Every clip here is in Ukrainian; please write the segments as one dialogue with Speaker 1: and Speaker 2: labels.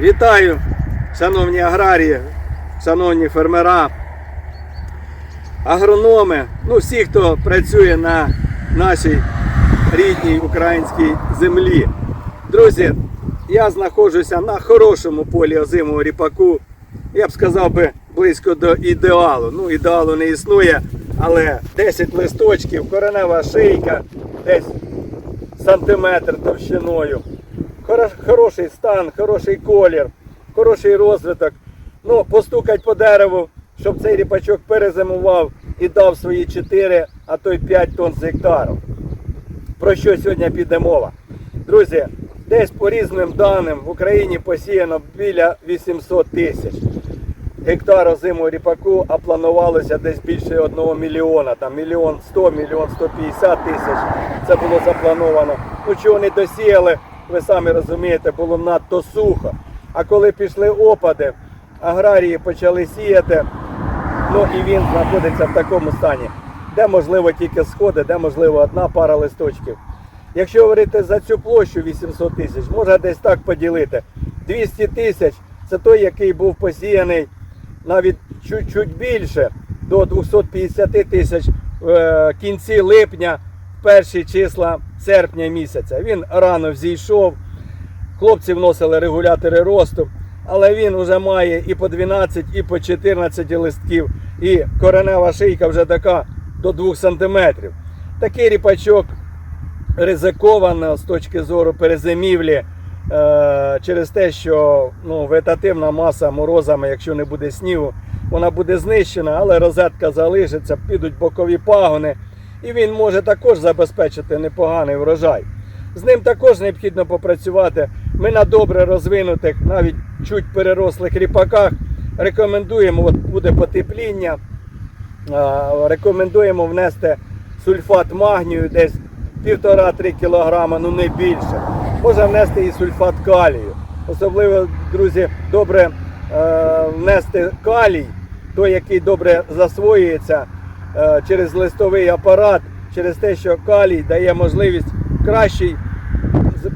Speaker 1: Вітаю, шановні аграрії, шановні фермера, агрономи, ну всі, хто працює на нашій рідній українській землі. Друзі, я знаходжуся на хорошому полі озимого ріпаку. Я б сказав би близько до ідеалу. Ну, ідеалу не існує, але 10 листочків, коренева шийка, десь сантиметр товщиною. Хоро- Хороший стан, хороший колір, хороший розвиток. Ну, постукать по дереву, щоб цей ріпачок перезимував і дав свої 4, а то й 5 тонн з гектару. Про що сьогодні піде мова? Друзі, десь по різним даним в Україні посіяно біля 800 тисяч гектар озимого ріпаку, а планувалося десь більше 1 мільйона, там мільйон 100, мільйон 150 тисяч. Це було заплановано. Ну чого не досіяли, ви самі розумієте, було надто сухо. А коли пішли опади, аграрії почали сіяти, ну і він знаходиться в такому стані, де можливо тільки сходи, де можливо одна пара листочків. Якщо говорити за цю площу 800 тисяч, можна десь так поділити. 200 тисяч це той, який був посіяний навіть чуть-чуть більше до 250 тисяч в кінці липня, перші числа серпня місяця. Він рано взійшов, хлопці вносили регулятори росту, але він вже має і по 12, і по 14 листків, і коренева шийка вже така до 2 см. Такий ріпачок ризиковано з точки зору перезимівлі е, через те, що ну, вегетативна маса морозами, якщо не буде снігу, вона буде знищена, але розетка залишиться, підуть бокові пагони, і він може також забезпечити непоганий врожай. З ним також необхідно попрацювати. Ми на добре розвинутих, навіть чуть перерослих ріпаках рекомендуємо, от буде потепління, рекомендуємо внести сульфат магнію десь 1,5-3 кг, ну не більше. Можна внести і сульфат калію. Особливо, друзі, добре е, внести калій, той, який добре засвоюється через листовий апарат, через те, що калій дає можливість кращій,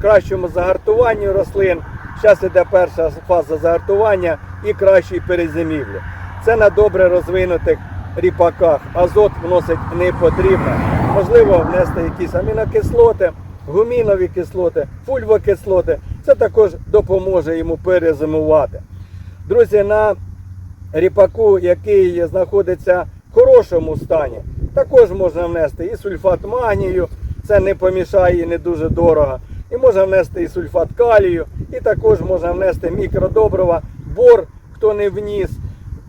Speaker 1: кращому загартуванню рослин. Зараз іде перша фаза загартування і кращої перезимівлі. Це на добре розвинутих ріпаках. Азот вносить не потрібно. Можливо, внести якісь амінокислоти, гумінові кислоти, фульвокислоти. Це також допоможе йому перезимувати. Друзі, на ріпаку, який знаходиться хорошому стані, також можна внести і сульфат магнію, це не помішає і не дуже дорого. І можна внести і сульфат калію, і також можна внести мікродобрива, бор, хто не вніс.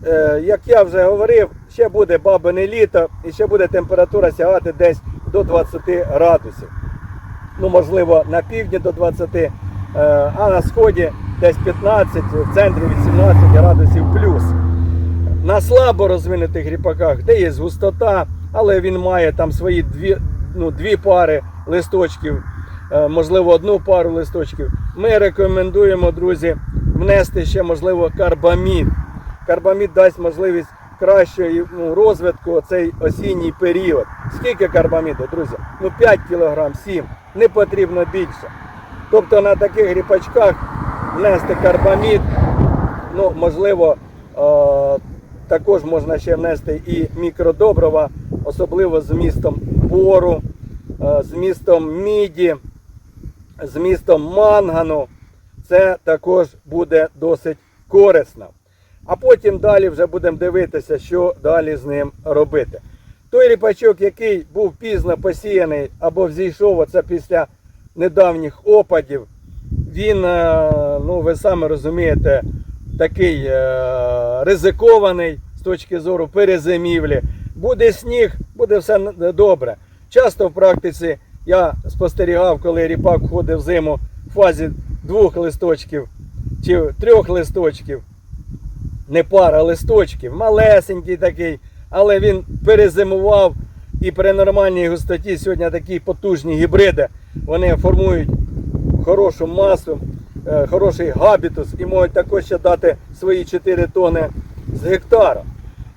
Speaker 1: Е, як я вже говорив, ще буде бабине літо і ще буде температура сягати десь до 20 градусів. Ну, можливо, на півдні до 20, е, а на сході десь 15, в центрі 18 градусів плюс. На слабо розвинутих ріпаках, де є густота, але він має там свої дві, ну, дві пари листочків, е, можливо, одну пару листочків. Ми рекомендуємо, друзі, внести ще, можливо, карбамід. Карбамід дасть можливість кращої ну, розвитку цей осінній період. Скільки карбаміду, друзі? Ну 5 кг, 7, не потрібно більше. Тобто на таких ріпачках внести карбамід, ну, можливо, е, також можна ще внести і мікродобрива, особливо з містом бору, е, з містом міді, з містом мангану. Це також буде досить корисно. А потім далі вже будемо дивитися, що далі з ним робити. Той ріпачок, який був пізно посіяний або взійшов оце після недавніх опадів, він, е, ну ви самі розумієте, такий е, ризикований з точки зору перезимівлі. Буде сніг, буде все добре. Часто в практиці я спостерігав, коли ріпак входив в зиму в фазі двох листочків чи трьох листочків не пара листочків, малесенький такий, але він перезимував і при нормальній густоті сьогодні такі потужні гібриди, вони формують хорошу масу, е, хороший габітус і можуть також ще дати свої 4 тони з гектара.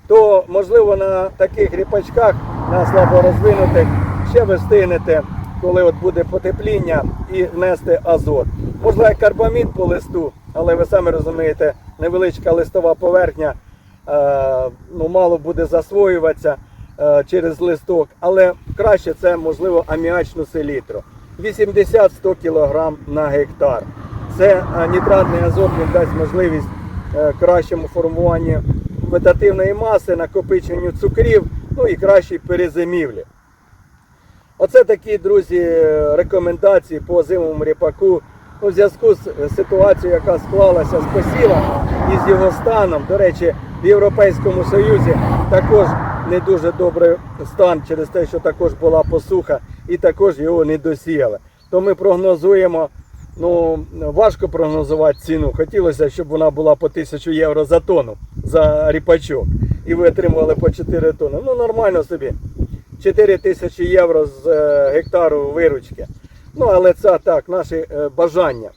Speaker 1: То можливо на таких ріпачках, на слабо розвинутих, ще ви встигнете, коли от буде потепління, і внести азот. Можливо, карбамід по листу але ви самі розумієте, невеличка листова поверхня е, ну, мало буде засвоюватися е, через листок, але краще це можливо аміачну селітру. 80-100 кг на гектар. Це е, нітратний азот дасть можливість е, кращому формуванню вегетативної маси, накопиченню цукрів, ну і кращій перезимівлі. Оце такі, друзі, рекомендації по зимовому ріпаку. Ну, в зв'язку з е, ситуацією, яка склалася з посілом і з його станом. До речі, в Європейському Союзі також не дуже добрий стан через те, що також була посуха і також його не досіяли. То ми прогнозуємо, ну важко прогнозувати ціну. Хотілося, щоб вона була по 1000 євро за тонну за ріпачок. І ви отримували по 4 тонни. Ну нормально собі. 4 тисячі євро з е, гектару виручки. Ну, але це так, наші е, бажання.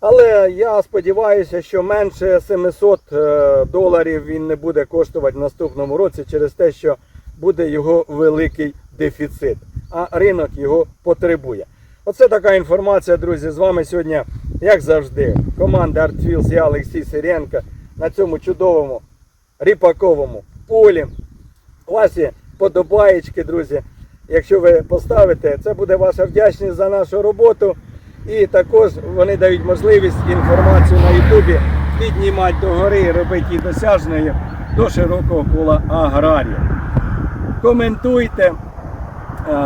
Speaker 1: Але я сподіваюся, що менше 700 е, доларів він не буде коштувати в наступному році через те, що буде його великий дефіцит, а ринок його потребує. Оце така інформація, друзі. З вами сьогодні, як завжди, команда ArtFields, я Олексій Сиренко на цьому чудовому ріпаковому полі. Є подобаєчки, друзі. Якщо ви поставите, це буде ваша вдячність за нашу роботу. І також вони дають можливість інформацію на Ютубі піднімати догори робити її досяжною до широкого кола аграріїв. Коментуйте,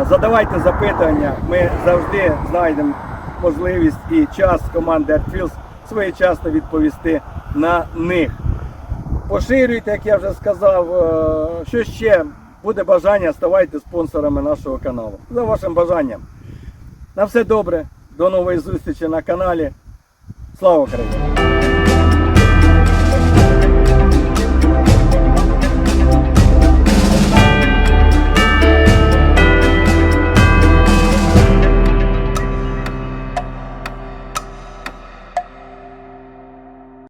Speaker 1: задавайте запитання. Ми завжди знайдемо можливість і час команди ArtFields своєчасно відповісти на них. Поширюйте, як я вже сказав. Е, Що ще буде бажання, ставайте спонсорами нашого каналу. За вашим бажанням. На все добре. До нової зустрічі на каналі. Слава Україні!